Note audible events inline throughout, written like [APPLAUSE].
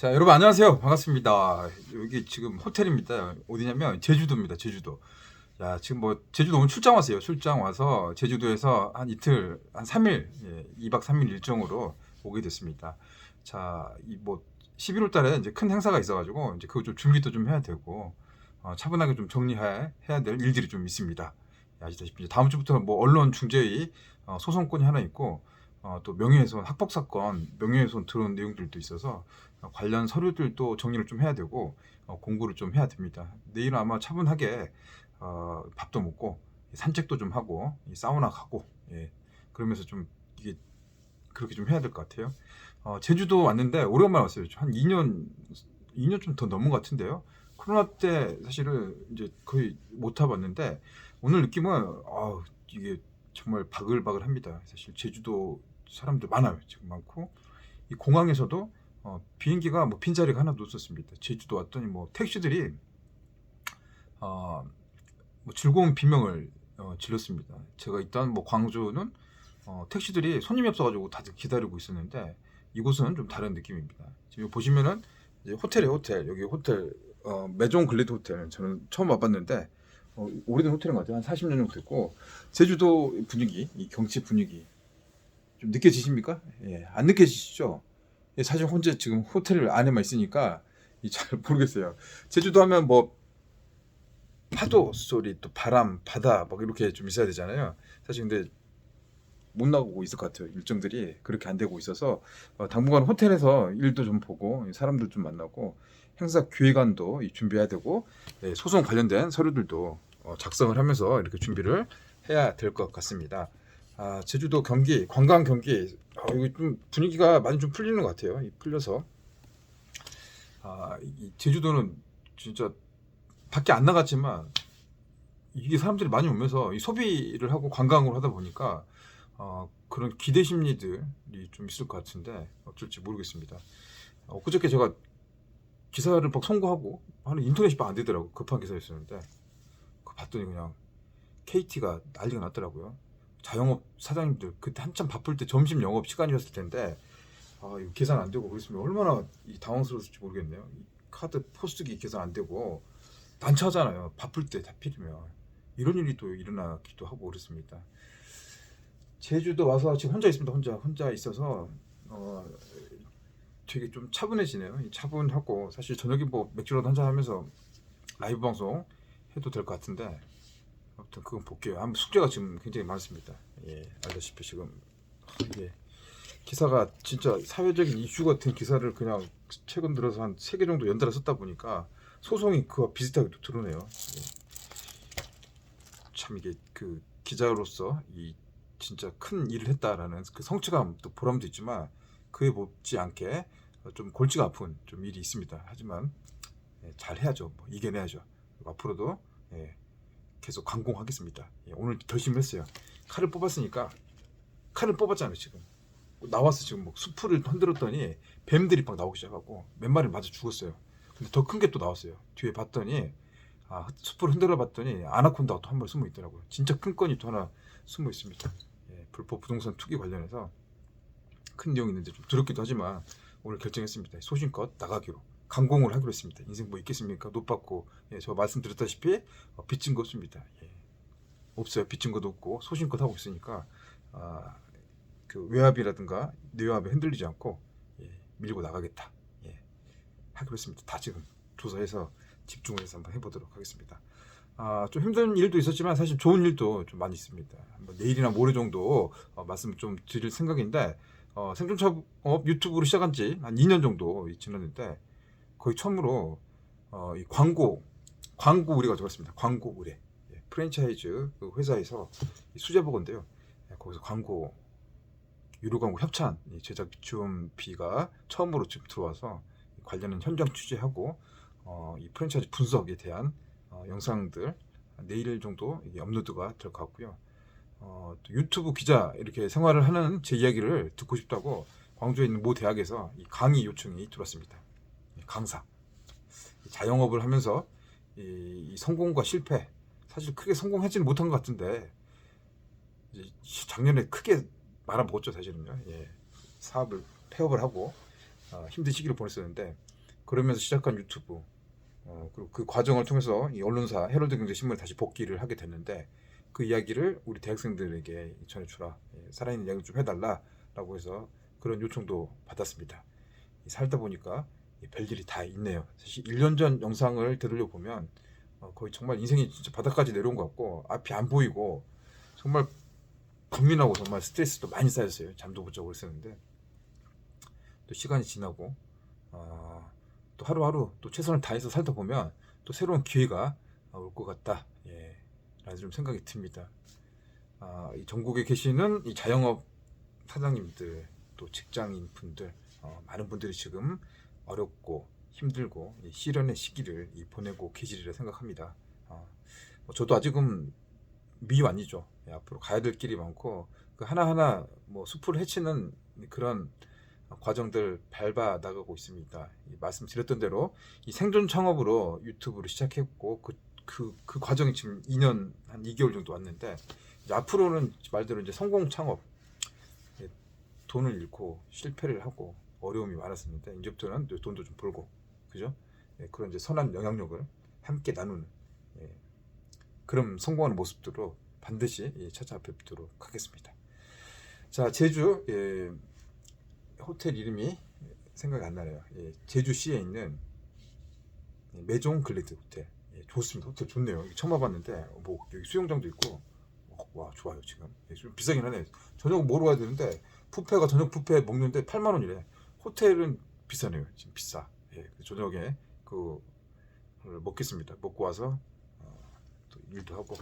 자, 여러분 안녕하세요. 반갑습니다. 여기 지금 호텔입니다. 어디냐면 제주도입니다. 제주도. 자, 지금 뭐 제주도 오늘 출장 왔어요. 출장 와서 제주도에서 한 이틀, 한 3일, 예, 2박 3일 일정으로 오게 됐습니다. 자, 이 뭐 11월 달에 이제 큰 행사가 있어 가지고 이제 그거 좀 준비도 좀 해야 되고 어, 차분하게 좀 정리해야 해야 될 일들이 좀 있습니다. 예, 아시다시피 다음 주부터 뭐 언론 중재위 어, 소송권이 하나 있고 어, 또 명예훼손 학폭 사건 명예훼손 들어온 내용들도 있어서 어, 관련 서류들도 정리를 좀 해야 되고 어, 공부를 좀 해야 됩니다. 내일은 아마 차분하게 어, 밥도 먹고 산책도 좀 하고 이 사우나 가고 예, 그러면서 좀 이게 그렇게 좀 해야 될 것 같아요. 어, 제주도 왔는데 오랜만에 왔어요. 한 2년 2년 좀 더 넘은 것 같은데요. 코로나 때 사실은 이제 거의 못 타봤는데 오늘 느낌은 아 이게 정말 바글바글합니다. 사실 제주도 사람들 많아요. 지금 많고 이 공항에서도 어, 비행기가 뭐 빈자리가 하나도 없었습니다. 제주도 왔더니 뭐 택시들이 어, 뭐 즐거운 비명을 어, 질렀습니다. 제가 있던 뭐 광주는 어, 택시들이 손님이 없어가지고 다들 기다리고 있었는데 이곳은 좀 다른 느낌입니다. 지금 보시면은 호텔에 호텔 여기 호텔 어, 메종 글래드 호텔 저는 처음 와봤는데 어, 오래된 호텔인 것 같아요. 한 40년 정도 됐고 제주도 분위기, 이 경치 분위기 좀 느껴지십니까? 예, 안 느껴지시죠? 예, 사실 혼자 지금 호텔 안에만 있으니까 이잘 [LAUGHS] 모르겠어요. 제주도 하면 뭐 파도 소리, 또 바람, 바다 막 이렇게 좀 있어야 되잖아요. 사실 근데 못 나가고 있을 것 같아요. 일정들이 그렇게 안 되고 있어서 어, 당분간 호텔에서 일도 좀 보고 사람들 좀 만나고 행사 기획안도 이 준비해야 되고 예, 소송 관련된 서류들도 어, 작성을 하면서 이렇게 준비를 해야 될 것 같습니다. 아, 제주도 경기, 관광 경기, 아, 이거 좀 분위기가 많이 좀 풀리는 것 같아요. 이 풀려서 아, 이 제주도는 진짜 밖에 안 나갔지만 이게 사람들이 많이 오면서 이 소비를 하고 관광을 하다 보니까 어, 그런 기대 심리들이 좀 있을 것 같은데 어쩔지 모르겠습니다. 어, 그저께 제가 기사를 막 송고하고 하는 인터넷이 막 안 되더라고 급한 기사였었는데 그 봤더니 그냥 KT가 난리가 났더라고요. 자영업 사장님들 그때 한참 바쁠 때 점심 영업 시간이었을 텐데 아 이거 계산 안 되고 그랬으면 얼마나 이 당황스러웠을지 모르겠네요. 이 카드 포스트기 계산 안 되고 난처하잖아요. 바쁠 때 하필이면 이런 일이 또 일어나기도 하고 그렇습니다. 제주도 와서 지금 혼자 있습니다. 혼자 혼자 있어서 어 되게 좀 차분해지네요. 이 차분하고 사실 저녁에 뭐 맥주라도 한잔 하면서 라이브 방송 해도 될 것 같은데 아무튼 그건 볼게요. 아무 숙제가 지금 굉장히 많습니다. 예, 알다시피 지금 이게 기사가 진짜 사회적인 이슈 같은 기사를 그냥 최근 들어서 한 세 개 정도 연달아 썼다 보니까 소송이 그와 비슷하게 또 드러내요. 예. 참 이게 그 기자로서 이 진짜 큰 일을 했다라는 그 성취감 또 보람도 있지만 그에 못지 않게 좀 골치가 아픈 좀 일이 있습니다. 하지만 예, 잘 해야죠. 뭐 이겨내야죠. 앞으로도 예, 계속 강공하겠습니다. 예, 오늘 결심했어요. 칼을 뽑았으니까 칼을 뽑았잖아요 지금. 나와서 지금 뭐 수풀을 흔들었더니 뱀들이 막 나오기 시작하고 몇 마리 맞아 죽었어요. 근데 더 큰 게 또 나왔어요. 뒤에 봤더니 아, 수풀을 흔들어 봤더니 아나콘다가 또 한 마리 숨어 있더라고요. 진짜 큰 건이 또 하나 숨어 있습니다. 예, 불법 부동산 투기 관련해서 큰 내용이 있는데 좀 두렵기도 하지만 오늘 결정했습니다. 소신껏 나가기로 강공을 하기로 했습니다. 인생 뭐 있겠습니까? 노 받고 예, 저 말씀드렸다시피 어, 빚진 거 없습니다. 예. 없어요. 빚진 것도 없고 소신껏 하고 있으니까 아, 그 외압이라든가 내외압에 흔들리지 않고 예, 밀고 나가겠다. 예, 하기로 했습니다. 다 지금 조사해서 집중을 해서 한번 해보도록 하겠습니다. 아, 좀 힘든 일도 있었지만 사실 좋은 일도 좀 많이 있습니다. 뭐 내일이나 모레 정도 어, 말씀 좀 드릴 생각인데 어, 생존 창업 유튜브로 시작한 지 한 2년 정도 지났는데 거의 처음으로 어, 이 광고 광고 의뢰가 들어갔습니다. 광고 의뢰 예, 프랜차이즈 그 회사에서 이 수제버거인데요. 예, 거기서 광고 유료 광고 협찬 이 제작 지원비가 처음으로 지금 들어와서 관련한 현장 취재하고 어, 이 프랜차이즈 분석에 대한 어, 영상들 내일 정도 업로드가 될 것 같고요. 어, 또 유튜브 기자 이렇게 생활을 하는 제 이야기를 듣고 싶다고 광주에 있는 모 대학에서 이 강의 요청이 들어왔습니다. 이 강사 자영업을 하면서 이, 이 성공과 실패 사실 크게 성공하지는 못한 것 같은데 작년에 크게 말아먹었죠 사실은요. 예. 사업을 폐업을 하고 어, 힘든 시기를 보냈었는데 그러면서 시작한 유튜브 어, 그리고 그 과정을 통해서 이 언론사 헤럴드 경제 신문에 다시 복귀를 하게 됐는데 그 이야기를 우리 대학생들에게 전해주라 예, 살아있는 이야기 좀 해달라라고 해서 그런 요청도 받았습니다. 이 살다 보니까 이 별일이 다 있네요. 사실 1년 전 영상을 되돌려 보면 어, 거의 정말 인생이 진짜 바닥까지 내려온 것 같고 앞이 안 보이고 정말 고민하고 정말 스트레스도 많이 쌓였어요. 잠도 못 자고 그랬었는데 또 시간이 지나고 어, 또 하루하루 또 최선을 다해서 살다 보면 또 새로운 기회가 올 것 같다. 예, 라는 좀 생각이 듭니다. 아, 이 전국에 계시는 이 자영업 사장님들 또 직장인 분들 어, 많은 분들이 지금 어렵고 힘들고 이 시련의 시기를 이 보내고 계시리라 생각합니다. 어, 뭐 저도 아직은 미완이죠. 예, 앞으로 가야 될 길이 많고 그 하나하나 뭐 숲을 헤치는 그런 과정들 밟아 나가고 있습니다. 이 말씀드렸던 대로 이 생존 창업으로 유튜브를 시작했고 그, 그, 그 과정이 지금 2년 한 2개월 정도 왔는데 앞으로는 말대로 이제 성공 창업 예, 돈을 잃고 실패를 하고 어려움이 많았었는데 이제부터는 또 돈도 좀 벌고 그죠? 예, 그런 이제 선한 영향력을 함께 나누는 예, 그런 성공하는 모습들로 반드시 예, 찾아뵙도록 하겠습니다. 자 제주 예, 호텔 이름이 생각이 안 나네요. 예, 제주시에 있는 예, 메종 글래드 호텔 예, 좋습니다. 호텔 좋네요. 처음 와봤는데 뭐 여기 수영장도 있고 어, 와 좋아요 지금 예, 좀 비싸긴 하네. 저녁 먹으러 가야 되는데 뷔페가 저녁 뷔페 먹는데 8만 원이래. 호텔은 비싸네요. 지금 비싸. 예, 저녁에 그 먹겠습니다. 먹고 와서 어, 또 일도 하고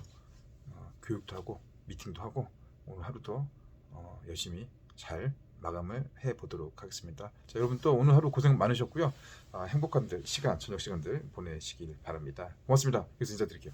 어, 교육도 하고 미팅도 하고 오늘 하루도 어, 열심히 잘 마감을 해 보도록 하겠습니다. 자, 여러분 또 오늘 하루 고생 많으셨고요. 아, 행복한 시간, 저녁 시간들 보내시길 바랍니다. 고맙습니다. 여기서 인사드릴게요.